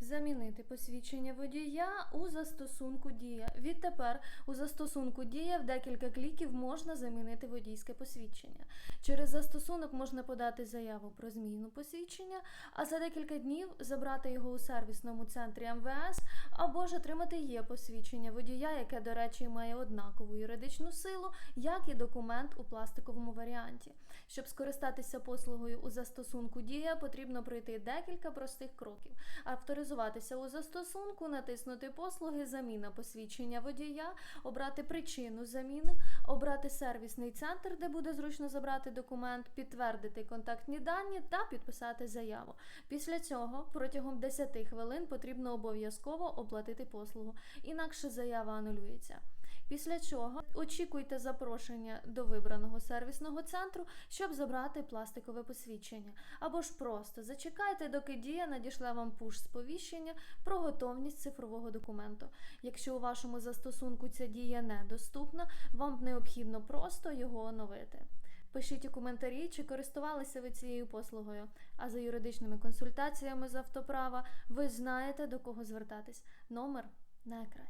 Замінити посвідчення водія у застосунку Дія. Відтепер у застосунку Дія в декілька кліків можна замінити водійське посвідчення. Через застосунок можна подати заяву про зміну посвідчення, а за декілька днів забрати його у сервісному центрі МВС або ж отримати є посвідчення водія, яке, до речі, має однакову юридичну силу, як і документ у пластиковому варіанті. Щоб скористатися послугою у застосунку Дія, потрібно пройти декілька простих кроків. Авторизуватися у застосунку, натиснути послуги Заміна посвідчення водія, обрати причину заміни, обрати сервісний центр, де буде зручно забрати документ, підтвердити контактні дані та підписати заяву. Після цього протягом 10 хвилин потрібно обов'язково оплатити послугу, інакше заява анулюється. Після чого очікуйте запрошення до вибраного сервісного центру, щоб забрати пластикове посвідчення, або ж просто зачекайте, доки дія надійшла вам пуш сповіщення про готовність цифрового документу. Якщо у вашому застосунку ця дія недоступна, вам необхідно просто його оновити. Пишіть у коментарі, чи користувалися ви цією послугою. А за юридичними консультаціями з автоправа ви знаєте до кого звертатись. Номер на екрані.